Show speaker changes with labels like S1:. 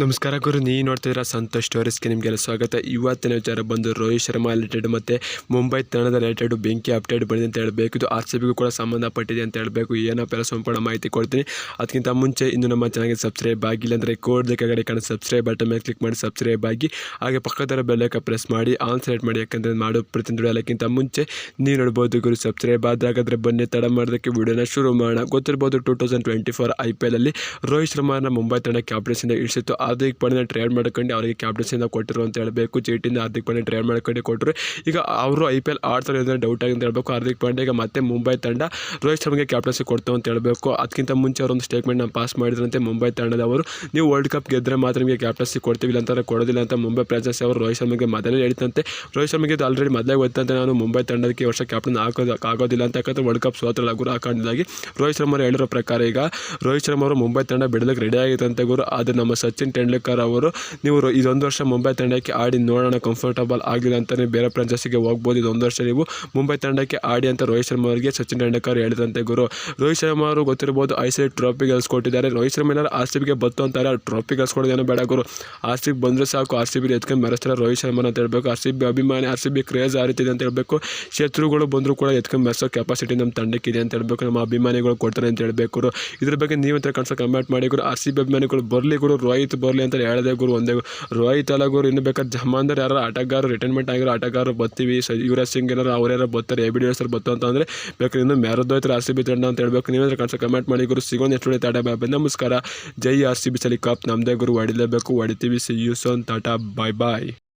S1: ನಮಸ್ಕಾರ ಗುರು, ನೀವು ನೋಡ್ತಿದ್ದೀರಾ ಸಂತೋಷ್ ಸ್ಟೋರೀಸ್ಗೆ ನಿಮಗೆಲ್ಲ ಸ್ವಾಗತ. ಇವತ್ತಿನ ವಿಚಾರ ಬಂದು ರೋಹಿತ್ ಶರ್ಮಾ ರಿಲೇಟೆಡ್ ಮತ್ತು ಮುಂಬೈ ತಂಡದ ರಿಲೇಟೆಡ್ ಬೆಂಕಿ ಅಪ್ಡೇಟ್ ಬಂದಿದೆ ಅಂತ ಹೇಳಬೇಕು. ಇದು ಆರ್ ಸಿ ಬಿಗೂ ಕೂಡ ಸಂಬಂಧಪಟ್ಟಿದೆ ಅಂತ ಹೇಳಬೇಕು. ಏನಪ್ಪ ಎಲ್ಲ ಸಂಪೂರ್ಣ ಮಾಹಿತಿ ಕೊಡ್ತೀನಿ. ಅದಕ್ಕಿಂತ ಮುಂಚೆ ಇನ್ನು ನಮ್ಮ ಚಾನಲ್ಗೆ ಸಬ್ಸ್ಕ್ರೈಬ್ ಆಗಿಲ್ಲ ಅಂದರೆ ಕೋಡ್ದ ಕೆಳಗಡೆ ಕಾಣೋ ಸಬ್ಸ್ಕ್ರೈಬ್ ಬಟನ್ ಮೇಲೆ ಕ್ಲಿಕ್ ಮಾಡಿ ಸಬ್ಸ್ಕ್ರೈಬ್ ಆಗಿ. ಹಾಗೆ ಪಕ್ಕದರ ಬೆಲ್ಲಕ್ಕೆ ಪ್ರೆಸ್ ಮಾಡಿ ಆನ್ ಸೆಲೆಕ್ಟ್ ಮಾಡಿ. ಯಾಕಂದರೆ ಮಾಡೋ ಪ್ರತಿ ಎಲ್ಲಕ್ಕಿಂತ ಮುಂಚೆ ನೀವು ನೋಡ್ಬೋದು ಗುರು ಸಬ್ಸ್ಕ್ರೈಬ್ ಆದಾಗಾದರೆ ಬನ್ನಿ. ತಡ ಮಾಡೋದಕ್ಕೆ ವಿಡಿಯೋನ ಶುರು ಮಾಡೋಣ. ಗೊತ್ತಿರ್ಬೋದು two thousand twenty four I P L ಅಲ್ಲಿ ರೋಹಿತ್ ಶರ್ಮಾನ ಮುಂಬೈ ತಂಡ ಕ್ಯಾಪ್ಟನ್ಸಿಂದ ಇಳಿಸಿತ್ತು. ಹಾರ್ದಿಕ್ ಪಾಂಡ್ಯ ಟ್ರೇಡ್ ಮಾಡ್ಕೊಂಡು ಅವರಿಗೆ ಕ್ಯಾಪ್ಟನ್ಸಿಯಿಂದ ಕೊಟ್ಟರು ಅಂತ ಹೇಳಬೇಕು. ಚೀಟಿಂದ ಹಾರ್ದಿಕ್ ಪಾಂಡ್ಯ ಟ್ರೇಡ್ ಮಾಡ್ಕೊಂಡು ಕೊಟ್ಟರು. ಈಗ ಅವರು ಐ ಪಿ ಎಲ್ ಆಡ್ತಾರೆ ಅಂದರೆ ಡೌಟ್ ಆಗಿ ಅಂತ ಹೇಳಬೇಕು. ಹಾರ್ದಿಕ್ ಪಾಂಡ್ಯ ಈಗ ಮತ್ತೆ ಮುಂಬೈ ತಂಡ ರೋಹಿತ್ ಶರ್ಮಗೆ ಕ್ಯಾಪ್ಟನ್ಸಿ ಕೊಡ್ತು ಅಂತ ಹೇಳಬೇಕು. ಅದಕ್ಕಿಂತ ಮುಂಚೆ ಅವರೊಂದು ಸ್ಟೇಟ್ಮೆಂಟ್ನ ಪಾಸ್ ಮಾಡಿದ್ರಂತೆ ಮುಂಬೈ ತಂಡದವರು. ನೀವು ವರ್ಲ್ಡ್ ಕಪ್ ಗೆದ್ದರೆ ಮಾತ್ರ ನಿಮಗೆ ಕ್ಯಾಪ್ಟನ್ಸಿ ಕೊಡ್ತೀವಿ ಇಲ್ಲ ಅಂತಾರೆ ಕೊಡೋದಿಲ್ಲ ಅಂತ ಮುಂಬೈ ಪ್ರಾಜೆಸ್ ಅವರು ರೋಹಿತ್ ಶರ್ಮಗೆ ಮೊದಲೇ ಹೇಳಿದಂತೆ ರೋಹಿತ್ ಶರ್ಮಗೆ ಇದು ಆಲ್ರೆಡಿ ಮೊದಲೇ ಗೊತ್ತಂತೆ ನಾನು ಮುಂಬೈ ತಂಡಕ್ಕೆ ವರ್ಷ ಕ್ಯಾಪ್ಟನ್ ಹಾಕೋದು ಆಗೋದಿಲ್ಲ ಅಂತ ಯಾಕಂದ್ರೆ ವರ್ಲ್ಡ್ ಕಪ್ ಸೋತ್ರಲ್ಲ ಗುರು ಆ ಕಾರಣದಿಂದಾಗಿ ರೋಹಿತ್ ಶರ್ಮಾ ಅವರು ಹೇಳಿರೋ ಪ್ರಕಾರ ಈಗ ರೋಹಿತ್ ಶರ್ಮಾ ಅವರು ಮುಂಬೈ ತಂಡ ಬಿಡಲಿಕ್ಕೆ ರೆಡಿ ಆಗಿತ್ತಂತೆ ಗುರು. ಅದು ನಮ್ಮ ಸಚಿನ್ ತೆಂಡೂಲ್ಕರ್ ಅವರು, ನೀವು ಇದೊಂದು ವರ್ಷ ಮುಂಬೈ ತಂಡಕ್ಕೆ ಆಡಿ ನೋಡೋಣ ಕಂಫರ್ಟಬಲ್ ಆಗಿಲ್ಲ ಅಂತಲೇ ಬೇರೆ ಫ್ರಾಂಚೈಸಿಗೆ ಹೋಗ್ಬೋದು, ಇದೊಂದು ವರ್ಷ ನೀವು ಮುಂಬೈ ತಂಡಕ್ಕೆ ಆಡಿ ಅಂತ ರೋಹಿತ್ ಶರ್ಮಾ ಅವರಿಗೆ ಸಚಿನ್ ತೆಂಡೂಲ್ಕರ್ ಹೇಳಿದಂತೆ ಗುರು. ರೋಹಿತ್ ಶರ್ಮಾ ಅವರು ಗೊತ್ತಿರ್ಬೋದು ಐ ಸಿ ಟ್ರೋಫಿ ಗೆಲ್ಸ್ಕೊಟ್ಟಿದ್ದಾರೆ ರೋಹಿತ್ ಶರ್ಮಾ ಏನಾದ್ರು ಆರ್ ಸಿ ಬಿಗೆ ಬತ್ತು ಅಂತಾರೆ ಟ್ರೋಫಿ ಗೆಲ್ಸ್ಕೊಡೋದೇನೋ ಬೇಡ ಗುರು. ಆರ್ ಸಿ ಬಂದರೆ ಸಾಕು, ಆರ್ ಸಿ ಬಿ ಎತ್ಕೊಂಡು ಮೆರೆಸ್ತಾರೆ ರೋಹಿತ್ ಶರ್ಮಾ ಅಂತ ಹೇಳಬೇಕು. ಆರ್ ಸಿ ಬಿ ಅಭಿಮಾನಿ, ಆರ್ ಸಿ ಬಿ ಕ್ರೇಜ್ ಆ ಇದೆ ಅಂತ ಹೇಳಬೇಕು. ಶತ್ರುಗಳು ಬಂದರೂ ಕೂಡ ಎತ್ಕೊಂಡು ಮೆರೆಸೋ ಕೆಪಾಸಿಟಿ ನಮ್ಮ ತಂಡಕ್ಕಿದೆ ಅಂತ ಹೇಳಬೇಕು. ನಮ್ಮ ಅಭಿಮಾನಿಗಳು ಕೊಡ್ತಾರೆ ಅಂತ ಹೇಳಬೇಕು. ಇದ್ರ ಬಗ್ಗೆ ನೀವು ಅಂತ ಕನ್ಸ ಕಮೆಂಟ್ ಮಾಡಿ ಗುರು. ಆರ್ ಸಿ ಬಿ ಅಭಿಮಾನಿಗಳು ಬರಲಿ ಗುರು. ರೋಹಿತ್ ಬರಲಿ ಅಂತ ಹೇಳಿದೆ ಗುರು, ಒಂದೇ. ರೋಹಿತ್ ಅಲ್ಲ ಗುರು, ಇನ್ನು ಬೇಕಾದ್ರೆ ಜಮಾಂದರ್ ಯಾರು ಆಟಗಾರರು ರಿಟೈರ್ಮೆಂಟ್ ಆಗಿರೋ ಆಟಗಾರರು ಬರ್ತೀವಿ. ಯುವರಾಜ್ ಸಿಂಗ್ ಏನಾರು ಅವ್ರ್ಯಾರು ಬರ್ತಾರೆ, ಎ ಬಿ ಡಿ ಸರ್ ಬತ್ತು ಅಂತ ಅಂದರೆ ಬೇಕಾದ್ರೆ ಇನ್ನು ಮ್ಯಾರದೋಯ್ತಾರೆ ಆರ್ ಸಿ ಬಿ ತಂಡ ಅಂತ ಹೇಳ್ಬೇಕು. ನೀವೇನಾದ್ರು ಕನ್ಸ ಕಮೆಂಟ್ ಮಾಡಿ ಗುರು. ಸಿಗೋಣ ಎಷ್ಟು ತಾಟ ಬಾಯ್ ನಮಸ್ಕಾರ. ಜೈ ಆರ್ ಸಿ ಬಿ ಸಲಿ ಕಪ್. ನಮ್ಮದೇ ಗುರು ಹೊಡಿಲೇಬೇಕು ಹೊಡಿತೀವಿ see you soon tata bye bye